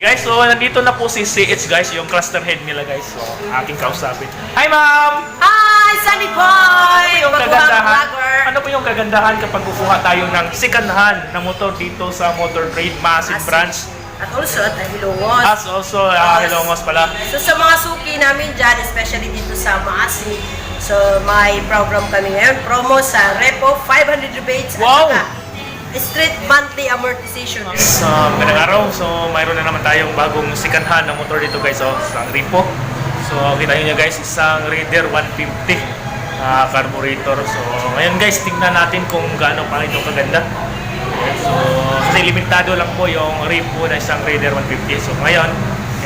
Guys, so nandito na po si CH guys, yung cluster head nila guys. So, aking kausapin. Hi ma'am! Hi, Sunny Boy! Ano po yung kagandahan? Ano po yung kagandahan kapag kukuha tayo ng second hand na motor dito sa Motor Trade Massive As- Branch? At also, at Hilongos. As also, uh, Hilongos pala. So sa mga suki namin dyan, especially dito sa Maasi, so may program kami ngayon, promo sa Repo, 500 rebates Wow! at saka street monthly amortization. So, magandang araw. So, mayroon na naman tayong bagong second hand na motor dito guys. So, isang Ripo. So, kita nyo guys, isang Raider 150 ah, carburetor. So, ngayon guys, tingnan natin kung gaano pa ito kaganda. So, kasi limitado lang po yung Ripo na isang Raider 150. So, ngayon,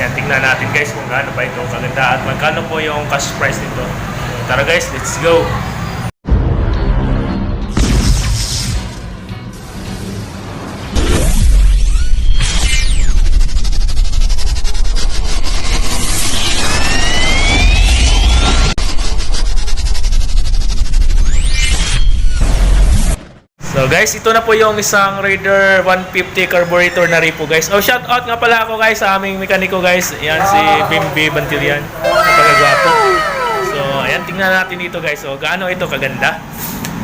yan, tingnan natin guys kung gaano pa ito kaganda at magkano po yung cash price nito. Tara guys, let's go! So guys, ito na po yung isang Raider 150 carburetor na Ripo guys. Oh, shout out nga pala ako guys sa aming mekaniko guys. Yan si Bimbi Bantilian. Napakagwapo. So, ayan, tingnan natin dito guys. So, gaano ito kaganda.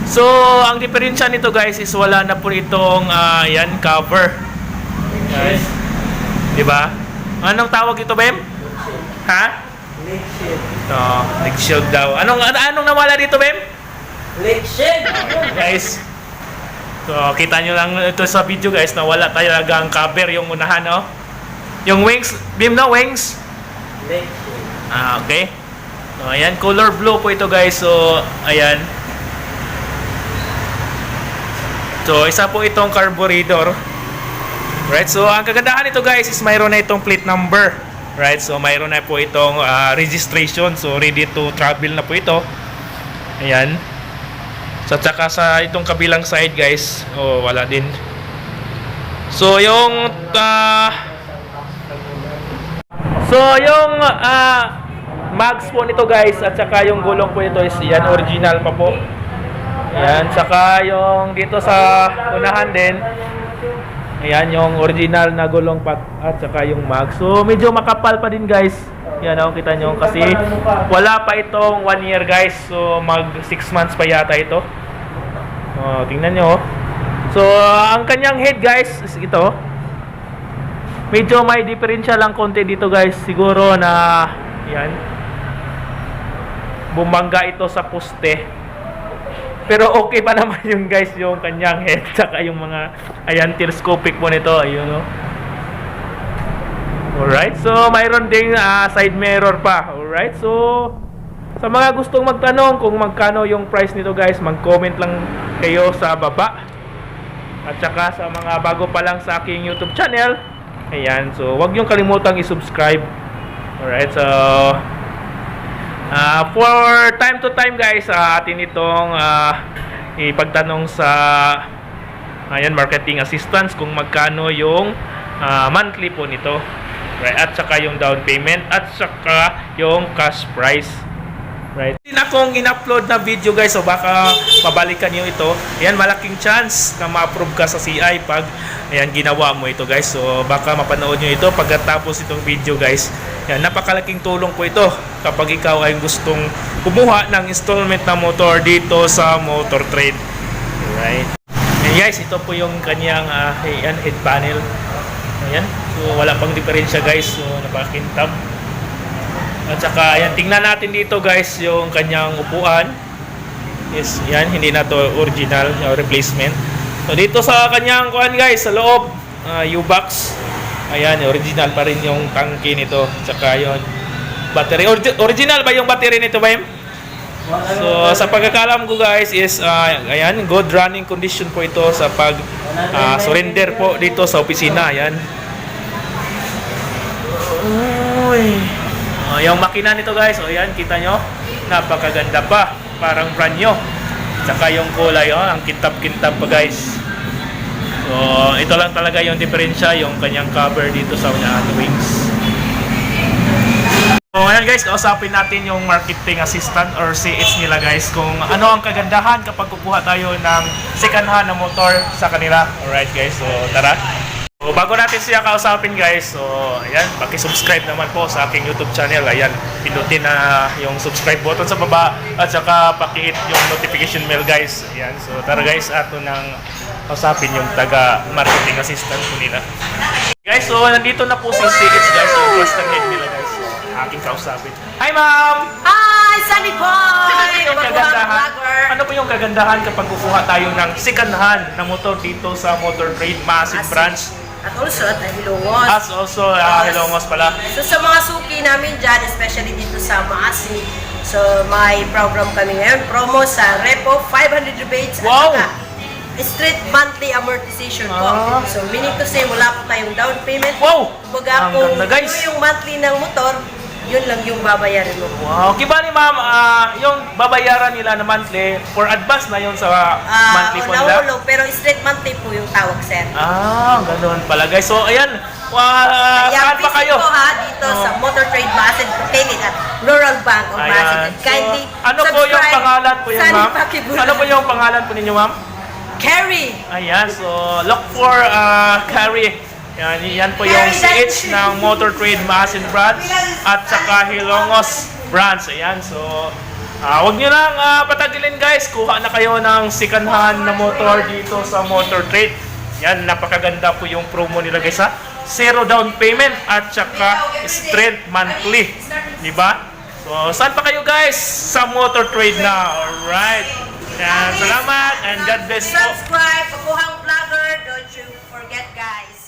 So, ang diferensya nito guys is wala na po itong ah, yan, cover. Yan. Di ba? Anong tawag ito, Bem? Ha? Ito, leg shield daw. Anong, an- anong nawala dito, Bem? guys. So, kita nyo lang ito sa video guys na wala talaga ang cover yung unahan, no? Yung wings, beam no? Wings? Ah, okay. So, ayan, color blue po ito guys. So, ayan. So, isa po itong carburetor. Right, so ang kagandahan nito guys is mayroon na itong plate number. Right, so mayroon na po itong ah, registration. So, ready to travel na po ito. Ayan. So, tsaka sa itong kabilang side, guys, oh, wala din. So, yung ah, So, yung ah, mags po nito, guys, at saka yung gulong po ito is yan original pa po. Ayan, tsaka yung dito sa unahan din, Ayan, yung original na gulong pat at saka yung mag. So, medyo makapal pa din guys. Yan oh, kita nyo. Kasi wala pa itong 1 year guys. So, mag 6 months pa yata ito. Oh, tingnan nyo. oh. So, ang kanyang head guys is ito. Medyo may diferensya lang konti dito guys. Siguro na, yan. Bumangga ito sa poste. Pero okay pa naman yung guys, yung kanyang head, tsaka yung mga, ayan, telescopic po nito, ayun, no. Alright, so mayroon ding ah, side mirror pa, alright, so sa mga gustong magtanong kung magkano yung price nito guys, mag-comment lang kayo sa baba. At saka sa mga bago pa lang sa aking YouTube channel, ayan, so wag niyong kalimutang i-subscribe. Alright, so Ah, for time to time guys, sa atin itong ah, ipagtanong sa ayan marketing assistance kung magkano yung ah, monthly po nito. Right, at saka yung down payment at saka yung cash price. Right. Din akong in-upload na video guys, so baka mabalikan niyo ito. Ayan, malaking chance na ma-approve ka sa CI pag ayan, ginawa mo ito guys. So baka mapanood niyo ito pagkatapos itong video guys. Yan, napakalaking tulong po ito kapag ikaw ay gustong kumuha ng installment na motor dito sa Motor Trade. Alright. And guys, ito po yung kanyang ah, ayan, head panel. Ayan. So wala pang diferensya guys. So napakintab. At saka, ayan, tingnan natin dito guys yung kanyang upuan. Yes, yan, hindi na to original, yung replacement. So dito sa kanyang kuan guys, sa loob, ah, U-box. Ayan, original pa rin yung tangke nito. Tsaka yung battery. Origi- original ba yung battery nito, Baym? So, sa pagkakalam ko guys is, ah, ayan, good running condition po ito sa pag ah, surrender po dito sa opisina. Ayan. Uy. Oh, yung makina nito guys, oh yan, kita nyo, napakaganda pa, parang brand new. Tsaka yung kulay, oh, ang kintab-kintab pa guys. So, ito lang talaga yung diferensya, yung kanyang cover dito sa unahan wings. So, ngayon guys, kausapin natin yung marketing assistant or CH nila guys kung ano ang kagandahan kapag kukuha tayo ng second hand na motor sa kanila. Alright guys, so tara. So, bago natin siya kausapin guys, so ayan, paki-subscribe naman po sa aking YouTube channel. Ayan, pindutin na yung subscribe button sa baba at saka paki-hit yung notification bell guys. Ayan, so tara guys, ato nang kausapin yung taga marketing assistant po nila. Guys, so nandito na po si CH guys, so first time head nila guys. So, aking kausapin. Hi ma'am! Hi, Sunny Boy! Ano po yung kagandahan? Ano po yung kagandahan kapag kukuha tayo ng second hand na motor dito sa Motor Trade Massive Massive. Branch? At also, at Hilongos. As also, uh, Hilongos pala. So sa mga suki namin dyan, especially dito sa Maasi, so may program kami ngayon, promo sa Repo, 500 rebates Wow! at saka street monthly amortization po. Ah. So meaning to say, wala po tayong down payment. Wow! Kumbaga Ang kung ganda, guys. ano yung monthly ng motor, yun lang yung babayaran mo. Wow. Kiba ni ma'am, ah, yung babayaran nila na monthly, for advance na yun sa Ah, monthly po nila? unahulog, pero straight monthly po yung tawag, sir. Ah, ganoon pala guys. So, ayan, Kaya saan pa visit kayo? po ha, dito Oh. sa Motor Trade Basin, located at Rural Bank of Ayan. Basin. And So, kindly ano po yung subscribe pangalan po yan, sa ma'am? Lipakibulan. Ano po yung pangalan po ninyo, ma'am? Carry! Ayan, so look for uh, Carrie. Yan, yan po yung CH ng Motor Trade Masin Branch at saka Hilongos Branch. Ayan, so ah wag nyo lang ah, patagilin guys. Kuha na kayo ng second hand na motor dito sa Motor Trade. Yan, napakaganda po yung promo nila guys ha. Zero down payment at saka straight monthly. Di ba? So, saan pa kayo guys? Sa Motor Trade na. Alright. Yan, salamat and God bless po. Subscribe, Pakuhang Vlogger. Don't you forget, guys.